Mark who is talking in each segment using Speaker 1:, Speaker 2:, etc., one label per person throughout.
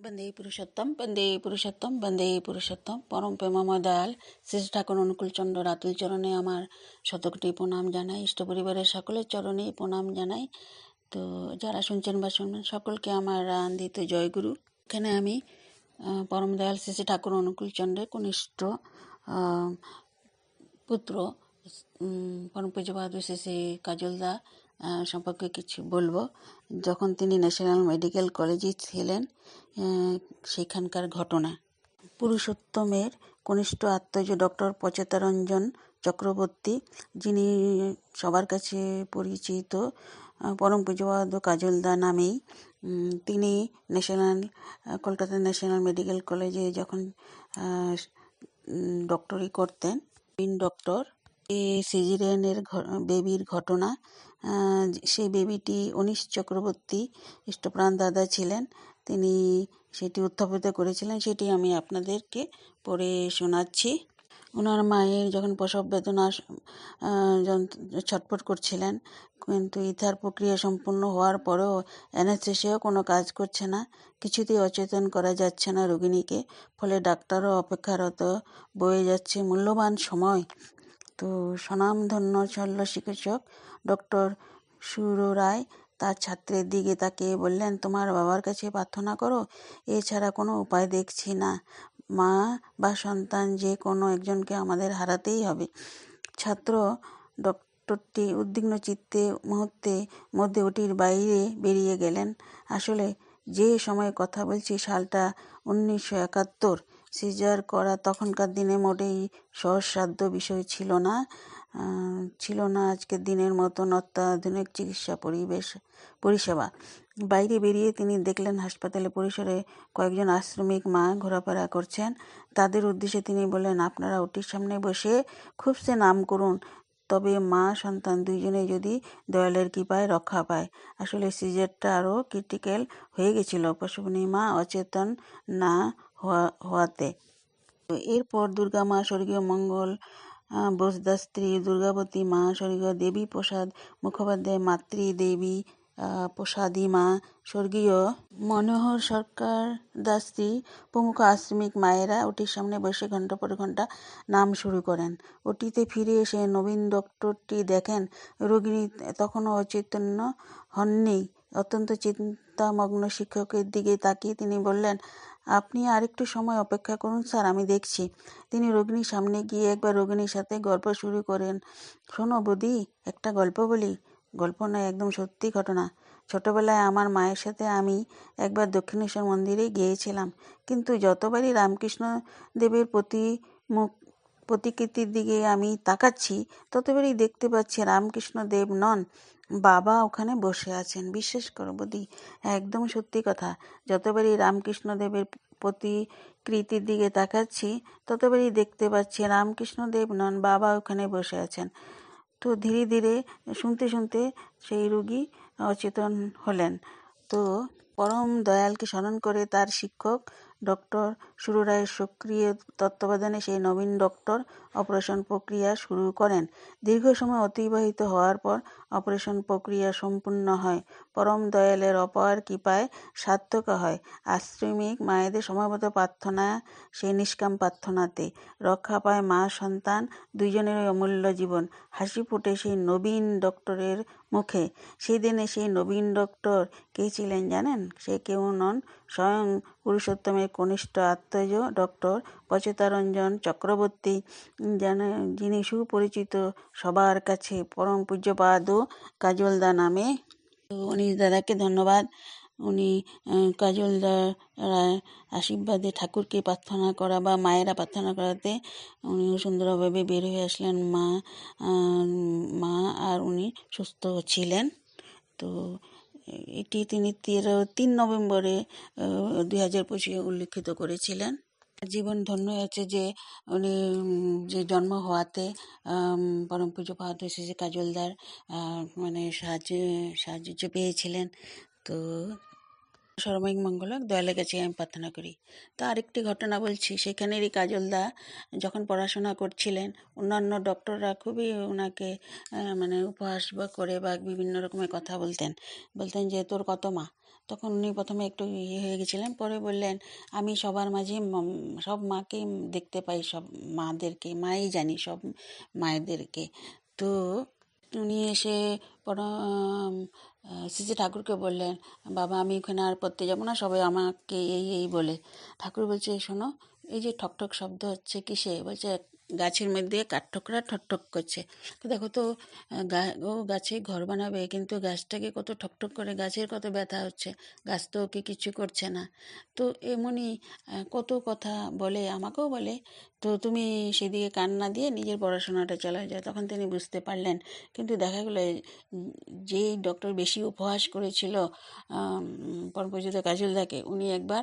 Speaker 1: বন্দে পুরুষোত্তম বন্দে পুরুষোত্তম বন্দে পুরুষোত্তম। পরম প্রেমময় দয়াল শ্রী ঠাকুর অনুকূলচন্দ্র রাতুল চরণে আমার শতকটি প্রণাম জানাই ইষ্ট পরিবারের সকলের চরণে প্রণাম জানাই। তো যারা শুনছেন বা শুনবেন সকলকে আমার আন্দিত জয়গুরু। এখানে আমি পরম দয়াল শ্রী ঠাকুর অনুকূল অনুকূলচন্দ্রের কনিষ্ঠ পুত্র পরম পূজ্য বাহাদুর শ্রী কাজলদা আহ, সম্পর্কে কিছু বলব। যখন তিনি ন্যাশনাল মেডিকেল কলেজে ছিলেন সেখানকার ঘটনা। পুরুষোত্তমের কনিষ্ঠ আত্মজ ডক্টর পচেতারঞ্জন চক্রবর্তী, যিনি সবার কাছে পরিচিত পরম পূজ্যবাদ কাজলদা নামেই তিনি ন্যাশনাল কলকাতা ন্যাশনাল মেডিকেল কলেজে যখন ডক্টরি করতেন ডক্টর এ সিজিরেনের বেবির ঘটনা। সেই বেবিটি অনিশ চক্রবর্তী ইষ্টপ্রাণ দাদা ছিলেন। তিনি সেটি উত্থাপিত করেছিলেন। সেটি আমি আপনাদেরকে পড়ে শোনাচ্ছি। ওনার মায়ের যখন প্রসব বেদনা ছটফট করছিলেন, কিন্তু ইথার প্রক্রিয়া সম্পূর্ণ হওয়ার পরেও অ্যানেস্থেসিয়াও কোনো কাজ করছে না। কিছুতেই অচেতন করা যাচ্ছে না রোগিণীকে। ফলে ডাক্তারও অপেক্ষারত বয়ে যাচ্ছে। মূল্যবান সময় তো স্বনামধন্য শল্য চিকিৎসক ডক্টর সুর রায় তার ছাত্রের দিকে তাকিয়ে বললেন, তোমার বাবার কাছে প্রার্থনা করো, এছাড়া কোনো উপায় দেখছি না। মা বা সন্তান যে কোনো একজনকে আমাদের হারাতেই হবে। ছাত্র ডক্টরটি উদ্বিগ্ন চিত্তে মুহূর্তে মধ্যে ওটির বাইরে বেরিয়ে গেলেন। আসলে যে সময়ে কথা বলছি, সালটা উনিশশো একাত্তর সিজার করা তখনকার দিনে মোটেই সহজসাধ্য বিষয় ছিল না। ছিল না আজকের দিনের মতন অত্যাধুনিক চিকিৎসা পরিবেশ, পরিষেবা। বাইরে বেরিয়ে তিনি দেখলেন হাসপাতালে পরিসরে কয়েকজন আশ্রমিক মা ঘোরাফেরা করছেন। তাদের উদ্দেশ্যে তিনি বললেন, আপনারা ওটির সামনে বসে খুব সে নাম করুন, তবে মা, সন্তান দুইজনে যদি দয়ালের কৃপায় রক্ষা পায়। আসলে সিজারটা আরও ক্রিটিক্যাল হয়ে গেছিল। মা অচেতন না হওয়াতে। এরপর দুর্গা মা স্বর্গীয় মঙ্গল আহ, স্ত্রী দুর্গাবতী মা স্বর্গীয় দেবী প্রসাদ মুখোপাধ্যায় মাতৃ দেবী প্রসাদী মা স্বর্গীয় মনোহর সরকার দাস স্ত্রী প্রমুখ আশ্রমিক মায়েরা ওটির সামনে বসে ঘণ্টা পর ঘণ্টা নাম শুরু করেন। ওটিতে ফিরে এসে নবীন ডক্টরটি দেখেন। রোগিণী তখনও অচৈতন্য হননি। অত্যন্ত চিন্তামগ্ন শিক্ষকের দিকে তাকিয়ে তিনি বললেন, আপনি আরেকটু সময় অপেক্ষা করুন স্যার, আমি দেখছি। তিনি রোগিণীর সামনে গিয়ে একবার রোগিণীর সাথে গল্প শুরু করেন। শোনো বৌদি, একটা গল্প বলি। গল্প নয়, একদম সত্যি ঘটনা। ছোটবেলায় আমার মায়ের সাথে আমি একবার দক্ষিণেশ্বর মন্দিরে গিয়েছিলাম। কিন্তু যতবারই রামকৃষ্ণ দেবের প্রতি মুখ প্রতিকৃতির দিকে আমি তাকাচ্ছি ততবারই দেখতে পাচ্ছি রামকৃষ্ণ দেব নন। বাবা ওখানে বসে আছেন। বিশ্বাস করো বৌদি, একদম সত্যি কথা। যতবারই রামকৃষ্ণ দেবের প্রতিকৃতির দিকে তাকাচ্ছি ততবারই দেখতে পাচ্ছি রামকৃষ্ণ দেব নন, বাবা ওখানে বসে আছেন। তো ধীরে ধীরে শুনতে শুনতে সেই রুগী অচেতন হলেন। তো পরম দয়ালকে স্মরণ করে তার শিক্ষক ডক্টর সুরু রায়ের সক্রিয় তত্ত্বাবধানে সেই নবীন ডক্টর অপারেশন প্রক্রিয়া শুরু করেন। দীর্ঘ সময় অতিবাহিত হওয়ার পর অপারেশন প্রক্রিয়া সম্পূর্ণ হয়। পরম দয়ালের অপার কৃপায় সার্থক হয়। আশ্রমিক মায়েদের সময়মতো প্রার্থনা, সেই নিষ্কাম প্রার্থনাতে রক্ষা পায় মা, সন্তান দুইজনেরই অমূল্য জীবন। হাসি ফুটে সেই নবীন ডক্টরের মুখে। সেই দিনে সেই নবীন ডক্টর কে ছিলেন জানেন? সে কেউ নন, স্বয়ং পুরুষোত্তমের কনিষ্ঠ আত্মজ ডক্টর পচেতারঞ্জন চক্রবর্তী, যেন, যিনি সুপরিচিত সবার কাছে পরম পূজ্যপাদ কাজলদা নামে। অনিশ দাদাকে ধন্যবাদ। উনি কাজলদার আশীর্বাদে ঠাকুরকে প্রার্থনা করা বা মায়েরা প্রার্থনা করাতে উনি সুন্দরভাবে বের হয়ে আসলেন। মা মা আর উনি সুস্থ ছিলেন। তো এটি তিনি তেরো, তিন নভেম্বরে দুই হাজার পঁচিশে উল্লেখিত করেছিলেন। জীবন ধন্য হয়েছে যে, উনি, যে জন্ম হওয়াতে পরম পুজো শ্রী কাজলদার মানে সাহায্য সাহায্য পেয়েছিলেন। তো সর্বাঙ্গ মঙ্গল দয়ালের কাছে আমি প্রার্থনা করি। তো আরেকটি ঘটনা বলছি, সেখানেরই কাজলদা যখন পড়াশোনা করছিলেন, অন্যান্য ডক্টররা খুবই ওনাকে মানে উপহাস বা করে বা বিভিন্ন রকমের কথা বলতেন। বলতেন যে, তোর কত মা? তখন উনি প্রথমে একটু ইয়ে হয়ে গেছিলেন, পরে বললেন, আমি সবার মাঝে সব মাকে দেখতে পাই, সব মাদেরকে, মাই জানি সব মায়েদেরকে। তো উনি এসে পরম সিসি ঠাকুরকে বললেন, বাবা, আমি ওখানে আর পড়তে যাব না, সবাই আমাকে এই এই বলে। ঠাকুর বলছে, শোনো, এই যে ঠকঠক শব্দ হচ্ছে কিসে? বলছে গাছের মধ্যে কাঠঠোকরা ঠকঠক করছে। দেখো তো ও গাছে ঘর বানাবে, কিন্তু গাছটাকে কত ঠকঠক করে গাছের কত ব্যথা হচ্ছে, গাছ তো ওকে কিছু করছে না। তো এমনই কত কথা বলে, আমাকেও বলে, তো তুমি সেদিকে কান না দিয়ে নিজের পড়াশোনাটা চালায় যাও। তখন তিনি বুঝতে পারলেন। কিন্তু দেখা গেলো যেই ডক্টর বেশি উপহাস করেছিল পরমপূজিত কাজলদাকে, উনি একবার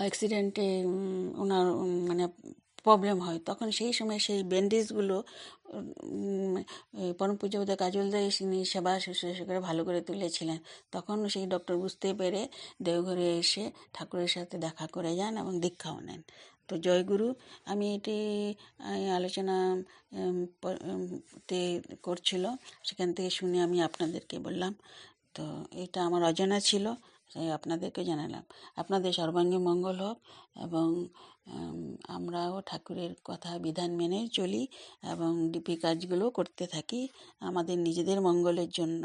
Speaker 1: অ্যাক্সিডেন্টে ওনার মানে প্রবলেম হয়। তখন সেই সময় সেই ব্যান্ডেজগুলো পরম পূজ্যবোধ কাজলদা তিনি সেবা শুশ্রূষা করে ভালো করে তুলেছিলেন। তখন সেই ডক্টর বুঝতে পেরে দেওঘরে এসে ঠাকুরের সাথে দেখা করে যান এবং দীক্ষাও নেন। তো জয়গুরু আমি এটি আলোচনা তে করছিল। সেখান থেকে শুনে আমি আপনাদেরকে বললাম। তো এটা আমার অজানা ছিল। তাই আপনাদেরকে জানালাম। আপনাদের সর্বাঙ্গে মঙ্গল হোক এবং আমরাও ঠাকুরের কথা বিধান মেনে চলি এবং ডিপি কাজগুলো করতে থাকি আমাদের নিজেদের মঙ্গলের জন্য।